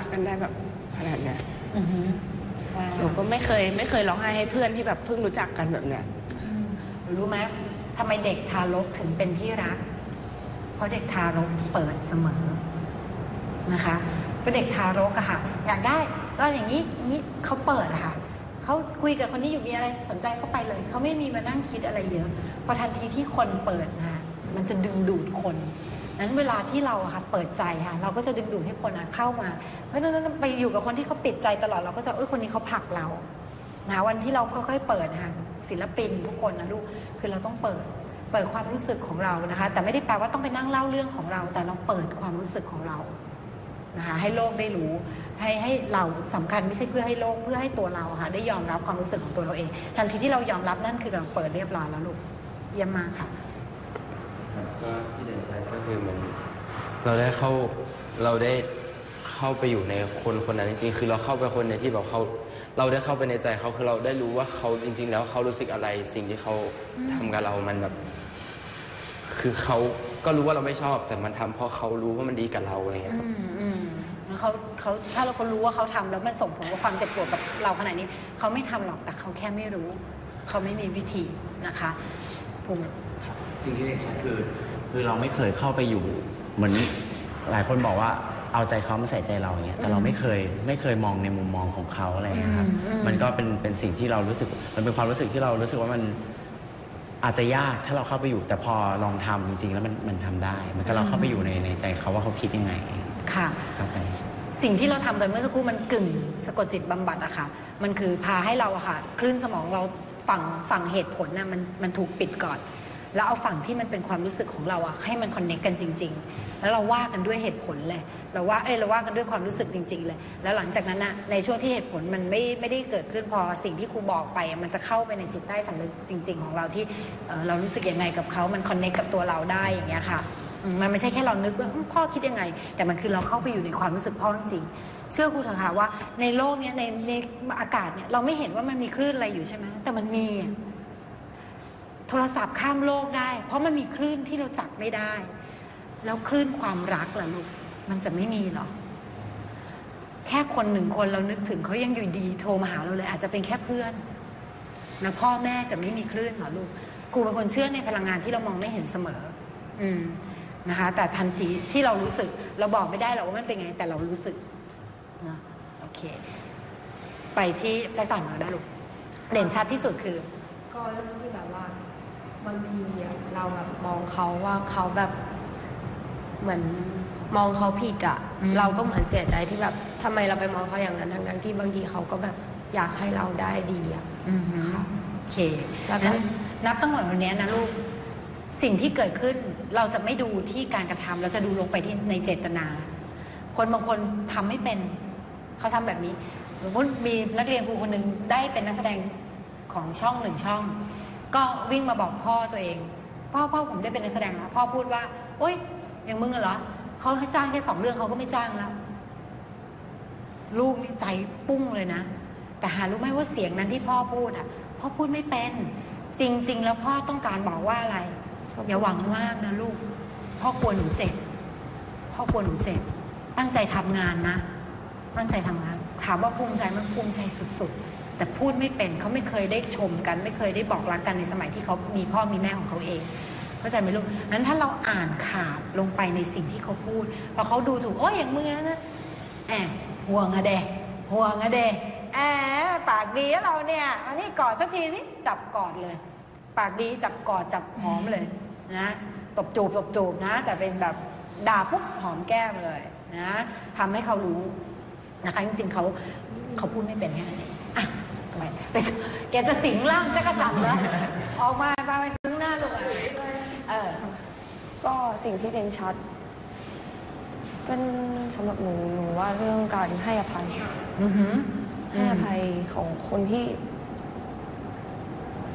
รักกันได้แบบขนาดเนี้ยอือหือว้าหนูวก็ไม่เคย ไม่เคยร้องไห้ให้เพื่อนที่แบบเพิ่งรู้จักกันแบบเนี้ย รู้ไหมทำไมเด็กทารกถึงเป็นที่รัก เพราะเด็กทารกเปิดเสมอนะคะเพราะเด็กทารกอะค่ะ อยากได้ก็อย่างนี้อย่างนี้เขาเปิดอะค่ะเขาคุยกับคนที่อยู่มีอะไรสนใจเข้าไปเลย เขาไม่มีมานั่งคิดอะไรเยอะ พอทันทีที่คนเปิดนะมันจะดึงดูดคน นั้นเวลาที่เราอะค่ะเปิดใจค่ะเราก็จะดึงดูดให้คนอะเข้ามา เพราะฉะนั้นไปอยู่กับคนที่เขาปิดใจตลอดเราก็จะเออคนนี้เขาผลักเรานะวันที่เราค่อยๆเปิดนะคะศิลปินทุกคนนะลูกคือเราต้องเปิดเปิดความรู้สึกของเรานะคะ แต่ไม่ได้แปลว่าต้องไปนั่งเล่าเรื่องของเรา แต่เราเปิดความรู้สึกของเรานะคะให้โลกได้รู้ ให้ให้เราสำคัญไม่ใช่เพื่อให้โลกเพื่อให้ตัวเราค่ะได้ยอมรับความรู้สึกของตัวเราเอง ทันทีที่เรายอมรับนั่นคือเราเปิดเรียบร้อยแล้วลูกเยี่ยมมากค่ะ ก็ที่เด่นชัดก็คือเหมันเราได้เข้าเราได้เข้าไปอยู่ในคนคนนั้นจริงๆ คือเราเข้าไปคนในที่แบบเขาเราได้เข้าไปในใจเขาคือเราได้รู้ว่าเขาจริง ๆ แล้วเขารู้สึกอะไรสิ่งที่เขาทำกับเรามันแบบ คือเขาก็รู้ว่าเราไม่ชอบ แต่มันทำเพราะเขารู้ว่ามันดีกับเราอะไรเงี้ยครับอืมอืมแล้วเขาเขาถ้าเราเขารู้ว่าเขาทำแล้วมันส่งผลกับความเจ็บปวดกับเราขนาดนี้ เขาไม่ทำหรอกแต่เขาแค่ไม่รู้ เขาไม่มีวิธีนะคะภูมิ สิ่งที่เด่นชัดคือ คือเราไม่เคยเข้าไปอยู่ เหมือนหลายคนบอกว่าเอาใจเขามาใส่ใจเราอย่างเงี้ยแต่เราไม่เคยไม่เคยมองในมุมมองของเขาอะไรอย่างเงี้ยครับอืมอืมมันก็เป็นเป็นสิ่งที่เรารู้สึก มันเป็นความรู้สึกที่เรารู้สึกว่ามันอาจจะยากถ้าเราเข้าไปอยู่แต่พอลองทำจริงๆแล้วมันมันทำได้มันก็เราเข้าไปอยู่ในในใจเขาว่าเขาคิดยังไงค่ะ ครับผม สิ่งที่เราทำไปเมื่อสักครู่มันกึ่งสะกดจิตบำบัดอะค่ะ มันคือพาให้เราอะค่ะคลื่นสมองเราฝั่งฝั่งเหตุผลน่ะมันมันถูกปิดก่อน แล้วเอาฝั่งที่มันเป็นความรู้สึกของเราอะให้มันคอนเนคกันจริง ๆ แล้วเราว่ากันด้วยเหตุผลเลยเราว่าเอ้ยเราว่ากันด้วยความรู้สึกจริง ๆ เลย แล้วหลังจากนั้นอะในช่วงที่เหตุผลมันไม่ไม่ได้เกิดขึ้นพอสิ่งที่ครูบอกไป มันจะเข้าไปในจิตใต้สำนึกจริง ๆ ของเราที่เเรารู้สึกยังไงกับเขามันคอนเนคกับตัวเราได้อย่างเงี้ยค่ะมันไม่ใช่แค่เรานึกว่าพ่อคิดยังไง แต่มันคือเราเข้าไปอยู่ในความรู้สึกพ่อจริงๆเชื่อครูเถอะค่ะว่าในโลกเนี้ยในในอากาศเนี่ยเราไม่เห็นว่ามันมีคลื่นอะไรอยู่ใช่ไหมแต่มันมีอะ โทรศัพท์ข้ามโลกได้ เพราะมันมีคลื่นที่เราจับไม่ได้ แล้วคลื่นความรักล่ะลูกมันจะไม่มีหรอแค่คนหนึ่งคนเรานึกถึงเขายังอยู่ดีโทรมาหาเราเลย อาจจะเป็นแค่เพื่อนแล้วพ่อแม่จะไม่มีคลื่นหรอลูกครูเป็นคนเชื่อในพลังงานที่เรามองไม่เห็นเสมอ อืมนะคะ แต่ทันทีที่เรารู้สึก เราบอกไม่ได้หรอกว่ามันเป็นไง แต่เรารู้สึกนะโอเค ไปที่ไพศาลหน่อยได้ลูกเด่นชัดที่สุดคือ ก็เรื่องที่แบบว่า บางทีอะเราแบบมองเขาว่าเขาแบบเหมือนมองเขาผิดอะอืม เราก็เหมือนเสียใจที่แบบทำไมเราไปมองเขาอย่างนั้นทั้งๆที่บางทีเขาก็แบบอยากให้เราได้ดีอะ อืมฮึค่ะโอเคแล้วก็ งั้นนับตั้งแต่วันนี้นะลูก สิ่งที่เกิดขึ้นเราจะไม่ดูที่การกระทำเราจะดูลงไปที่ในเจตนา คนบางคนทำไม่เป็น เขาทำแบบนี้สมมติมีนักเรียนครูคนหนึ่งได้เป็นนักแสดงของช่องหนึ่งช่อง ก็วิ่งมาบอกพ่อตัวเอง พ่อพ่อผมได้เป็นนักแสดงแล้วพ่อพูดว่า โอ๊ยอย่างมึงอะเหรอเขาจ้างแค่สองเรื่องเขาก็ไม่จ้างแล้วลูกนี่ใจปุ้งเลยนะ แต่หารู้ไหมว่าเสียงนั้นที่พ่อพูดอะ พ่อพูดไม่เป็น จริง ๆ แล้วพ่อต้องการบอกว่าอะไร อย่าหวังมากนะลูก พ่อกลัวหนูเจ็บ พ่อกลัวหนูเจ็บ ตั้งใจทำงานนะ ตั้งใจทำงาน ถามว่าภูมิใจมันภูมิใจสุด ๆ แต่พูดไม่เป็นเขาไม่เคยได้ชมกัน ไม่เคยได้บอกรักกันในสมัยที่เขามีพ่อมีแม่ของเขาเองเข้าใจไหมลูกนั้นถ้าเราอ่านขาดลงไปในสิ่งที่เขาพูดพอเขาดูถูกโอ้ยอย่างมึงนะแอบห่วงอะเดห่วงอะเดแอบปากดีเราเนี่ยอันนี้กอดสักทีสิจับกอดเลย ปากดีจับกอดจับหอมเลยนะตบจูบตบจูบนะ แต่เป็นแบบด่าปุ๊บหอมแก้มเลยนะทำให้เขารู้นะคะจริงๆเขาเขาพูดไม่เป็นแค่นั้นเองอะ ไปไปแกจะสิงร่างจะกระจับแล้วออกมามาไปถึงหน้าลูกอะเออ ก็สิ่งที่เด่นชัด เป็นสำหรับหนูหนูว่าเรื่องการให้อภัยอือหือให้อภัยของคนที่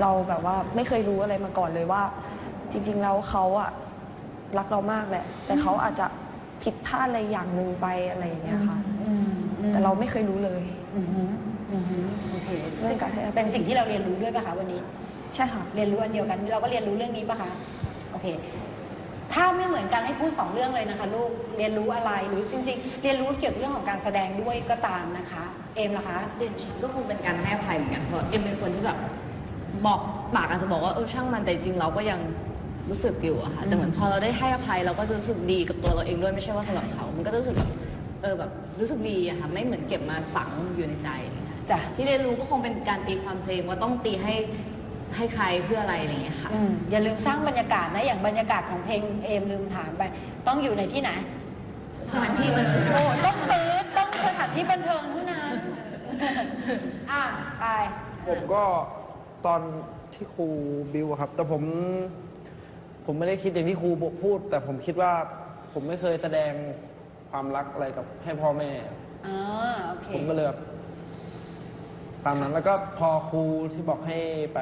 เราแบบว่าไม่เคยรู้อะไรมาก่อนเลยว่า จริง ๆ แล้วเขาอะรักเรามากแหละ แต่เขาอาจจะผิดพลาดอะไรอย่างหนึ่งไปอะไรอย่างเงี้ยค่ะอืมอืมแต่เราไม่เคยรู้เลย อื อหืออือหือโอเคเรื่องการให้อภัยเป็นสิ่งที่เราเรียนรู้ด้วยป่ะคะวันนี้ ใช่ค่ะ เรียนรู้อันเดียวกัน เราก็เรียนรู้เรื่องนี้ป่ะคะ โอเค ถ้าไม่เหมือนกันให้พูดสองเรื่องเลยนะคะลูก เรียนรู้อะไรหรือจริง ๆ เรียนรู้เกี่ยวกับเรื่องของการแสดงด้วยก็ตามนะคะ เอมล่ะคะ เด่นชัดก็คงเป็นการให้อภัยเหมือนกันเพราะเอ็มเป็นคนที่แบบบอกปากอาจจะบอกว่าเออช่างมันแต่จริงเราก็ยังรู้สึกอยู่อะค่ะแต่เหมือนพอเราได้ให้อภัยเราก็จะรู้สึกดีกับตัวเราเองด้วยไม่ใช่ว่าสำหรับเขา มันก็จะรู้สึกแบบเออแบบรู้สึกดีอะค่ะไม่เหมือนเก็บมาฝังอยู่ในใจอะไรเงี้ย จ้ะที่เรียนรู้ก็คงเป็นการตีความเพลงว่าต้องตีให้ให้ใครเพื่ออะไรอะไรเงี้ยค่ะ อืมอย่าลืมสร้างบรรยากาศนะ อย่างบรรยากาศของเพลงเอมลืมถามไป ต้องอยู่ในที่ไหน สถานที่มันโอ้ต้องตื้อต้องสถานที่บันเทิงเท่านั้น อะ ไป ผมก็ตอนที่ครูบิวอะครับ แต่ผม ผมไม่ได้คิดอย่างที่ครูบอกพูด แต่ผมคิดว่าผมไม่เคยแสดงความรักอะไรกับให้พ่อแม่ อ่า โอเค ผมก็เลยแบบ ตามนั้นแล้วก็พอครูที่บอกให้ไป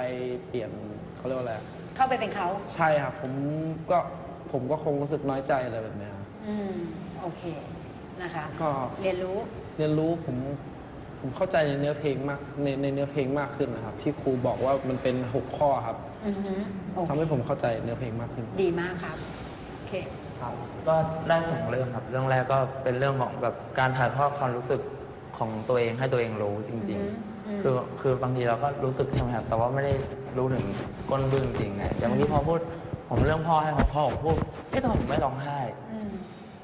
เปลี่ยนเขาเรียกว่าอะไรเข้าไปเป็นเขา ใช่ครับผมก็ผมก็คงรู้สึกน้อยใจอะไรแบบเนี้ยครับอืม โอเค นะคะ ก็เรียนรู้ เรียนรู้ผมผมเข้าใจในเนื้อเพลงมากในในเนื้อเพลงมากขึ้นนะครับ ที่ครูบอกว่ามันเป็นหกข้อครับอือฮึโอทำเคให้ผมเข้าใจเนื้อเพลงมากขึ้น ดีมากครับ โอเค ครับก็ได้สองเรื่องครับ เรื่องแรกก็เป็นเรื่องของแบบการถ่ายทอดความรู้สึก ของตัวเองให้ตัวเองรู้จริงอืมๆคือคือบางทีเราก็รู้สึกใช่ไหมครับแต่ว่าไม่ได้รู้ถึงก้นบึ้งจริงไงอย่างบางทีพอพูด ผมเรื่องพ่อให้พ่อผมพูดเอ๊ะทำไมผมไม่ร้องไห้อืม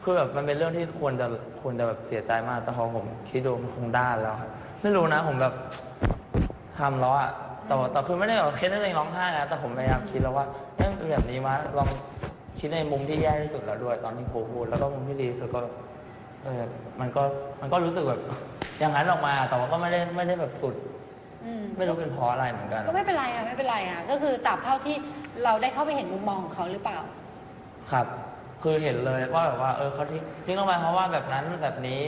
คือแบบมันเป็นเรื่องที่ควรจะควรจะแบบเสียใจมาก แต่พอผมคิดดูมันคงได้แล้วครับไม่รู้นะผมแบบทำแล้วอะแต่ว่าแต่คือไม่ได้แบบคิดให้ตัวเองร้องไห้นะแต่ผมพยายามคิดแล้วว่าเอ๊ะเป็นแบบนี้วะลองคิดในมุมที่แย่ที่สุดแล้วด้วย ตอนที่ครูพูดแล้วก็มุมที่ดีที่สุดก็ เออมันก็มันก็รู้สึกแบบอย่างนั้นออกมาแต่ว่าก็ไม่ได้ไม่ได้แบบสุด อืม ไม่รู้เป็นเพราะอะไรเหมือนกัน ก็ไม่เป็นไรอะไม่เป็นไรอะก็คือตราบเท่าที่เราได้เข้าไปเห็นมุมมองของเขาหรือเปล่า ครับ คือเห็นเลยว่าแบบว่า เออเขาทิ้งทิ้งลงไปเพราะว่าแบบนั้นแบบนี้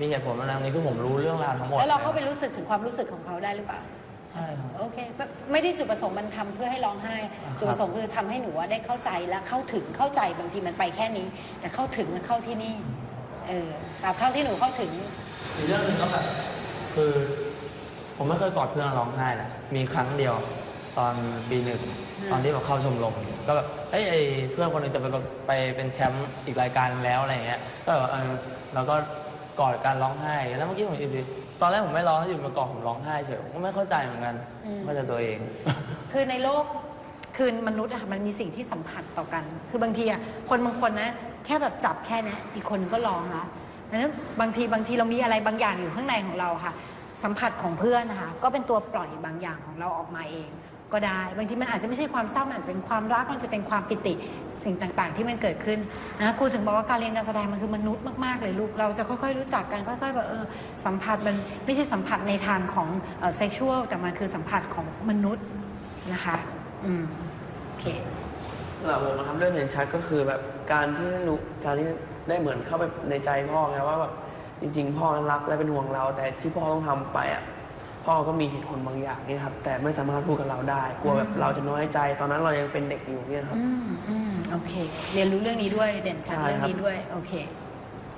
มีเหตุผลอะไรนี้คือผมรู้เรื่องราวทั้งหมดแล้วเราเข้าไปลยรู้สึกถึงความรู้สึกของเขาได้หรือเปล่า ใช่ครับ โอเคไม่ไม่ได้จุดประสงค์มันทำเพื่อให้ร้องไห้ อ่าครับ จุดประสงค์คือทำให้หนูว่าได้เข้าใจและเข้าถึงเข้าใจบางทีมันไปแค่นี้ แต่เข้าถึงมันเข้าที่นี่ เออตราบเท่าที่หนูเข้าถึง อีกเรื่องหนึ่งก็แบบคือผมไม่เคยกอดเพื่อนร้องไห้นะมีครั้งเดียวตอนปีหนึ่งอืม ตอนที่แบบเข้าชมรมก็แบบเอ้ยไอ้เพื่อนคนหนึงจะไปไปเป็นแชมป์อีกรายการหนึ่งแล้วอะไรอย่างเงี้ยก็แบบเออแล้วก็กอดการร้องไห้ แล้วเมื่อกี้ผมอยู่ดีตอนแรกผมไม่ร้องแล้วอยู่มากอดผมร้องไห้เฉยผมก็ไม่เข้าใจเหมือนกันอืมว่าจะตัวเอง คือในโลก คือมนุษย์อะมันมีสิ่งที่สัมผัสต่อกัน คือบางทีอะคนบางคนนะ แค่แบบจับแค่เนี้ยอีกคนก็ร้องละดังนั้นบางทีบางทีเรามีอะไรบางอย่างอยู่ข้างในของเราค่ะ สัมผัสของเพื่อนนะคะก็เป็นตัวปล่อยบางอย่างของเราออกมาเอง ก็ได้ บางทีมันอาจจะไม่ใช่ความเศร้ามันอาจจะเป็นความรักมันจะเป็นความปิติสิ่งต่างๆ ที่มันเกิดขึ้นนะครูถึงบอกว่าการเรียนการแสดงมันคือมนุษย์มากๆเลยลูกเราจะค่อยๆรู้จักกันค่อยๆแบบเออสัมผัสมันไม่ใช่สัมผัสในทางของเซ็กชวลแต่มันคือสัมผัสของมนุษย์นะคะ อืม เคสำหรับผมนะครับเรื่องเห็นชัดก็คือแบบการที่รู้การที่ได้เหมือนเข้าไปในใจพ่อไงว่าแบบจริง ๆ พ่อรักและเป็นห่วงเรา แต่ที่พ่อต้องทำไปอะพ่อก็มีเหตุผลบางอย่างเนี่ยครับ แต่ไม่สามารถพูดกับเราได้ กลัวแบบเราจะน้อยใจ ตอนนั้นเรายังเป็นเด็กอยู่เนี่ยครับอืมอืมโอเค เรียนรู้เรื่องนี้ด้วยเด่นชัดใช่เรื่องครับนี้ด้วย โอเค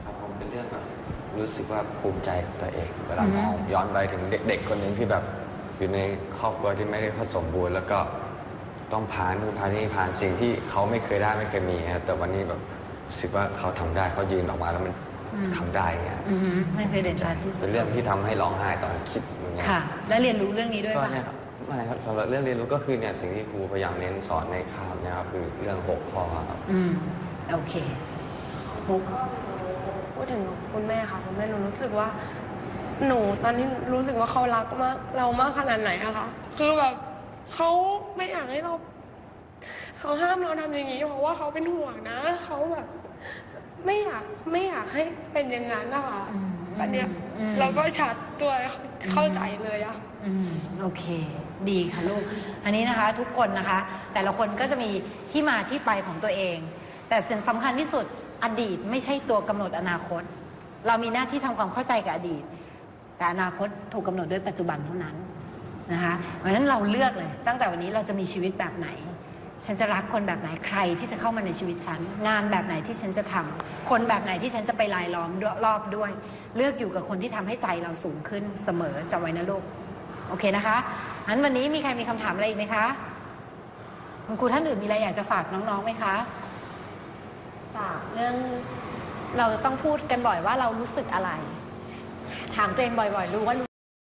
ครับผมเป็นเรื่องแบบรู้สึกว่าภูมิใจกับตัวเอง เวลาอือฮึมองย้อนไปถึงเด็ก ๆ คนหนึ่งที่แบบอยู่ในครอบครัวที่ไม่ได้ค่อยสมบูรณ์แล้วก็ ต้องผ่านนู่นผ่านนี่ผ่านสิ่งที่เขาไม่เคยได้ไม่เคยมีครับแต่วันนี้แบบรู้สึกว่าเขาทำได้เขายืนออกมาแล้วมันทำได้เงี้ยอืมนั่นคือเด่นชัดที่สุดเป็นเรื่องที่ทำให้ร้องไห้ตอนคิดอย่างเงี้ย ค่ะ แล้วเรียนรู้เรื่องนี้ด้วยก็ป่ะเนี่ยครับไม่ครับสำหรับเรื่องเรียนรู้ก็คือเนี่ยสิ่งที่ครูพยายามเน้นสอนในคาบเนะครับคือเรื่องหกข้อครับอืมโอเคมุกพูดถึงคุณแม่ค่ะคุณแม่หนูรู้สึกว่า หนูตอนนี้รู้สึกว่าเขารักมาก เรามากขนาดไหนอะคะคือแบบ เขาไม่อยากให้เราเขาห้ามเราทำอย่างนี้เพราะว่าเขาเป็นห่วงนะเขาแบบ ไม่อยากไม่อยากให้เป็นอย่างนั้นนะคะอืมอันเนี้ยอืมเราก็ชัดด้วยเข้าใจเลยอะอืมโอเค ดีค่ะลูก อันนี้นะคะ ทุกคนนะคะ แต่ละคนก็จะมีที่มาที่ไปของตัวเอง แต่สิ่งสำคัญที่สุดอดีตไม่ใช่ตัวกำหนดอนาคต เรามีหน้าที่ทำความเข้าใจกับอดีต แต่อนาคตถูกกำหนดด้วยปัจจุบันเท่านั้น นะคะเพราะฉะนั้นเราเลือกเลย ตั้งแต่วันนี้เราจะมีชีวิตแบบไหน ฉันจะรักคนแบบไหนใครที่จะเข้ามาในชีวิตฉัน งานแบบไหนที่ฉันจะทำคนแบบไหนที่ฉันจะไปลายล้อมรอบด้วย เลือกอยู่กับคนที่ทำให้ใจเราสูงขึ้นเสมอจำไว้นะลูกโอเคนะคะงั้นวันนี้มีใครมีคำถามอะไรอีกไหมคะคุณครูท่านอื่นมีอะไรอยากจะฝากน้องๆไหมคะสามเรื่องเราจะต้องพูดกันบ่อยว่าเรารู้สึกอะไร ถามตัวเองบ่อย ๆ รู้ว่ารู้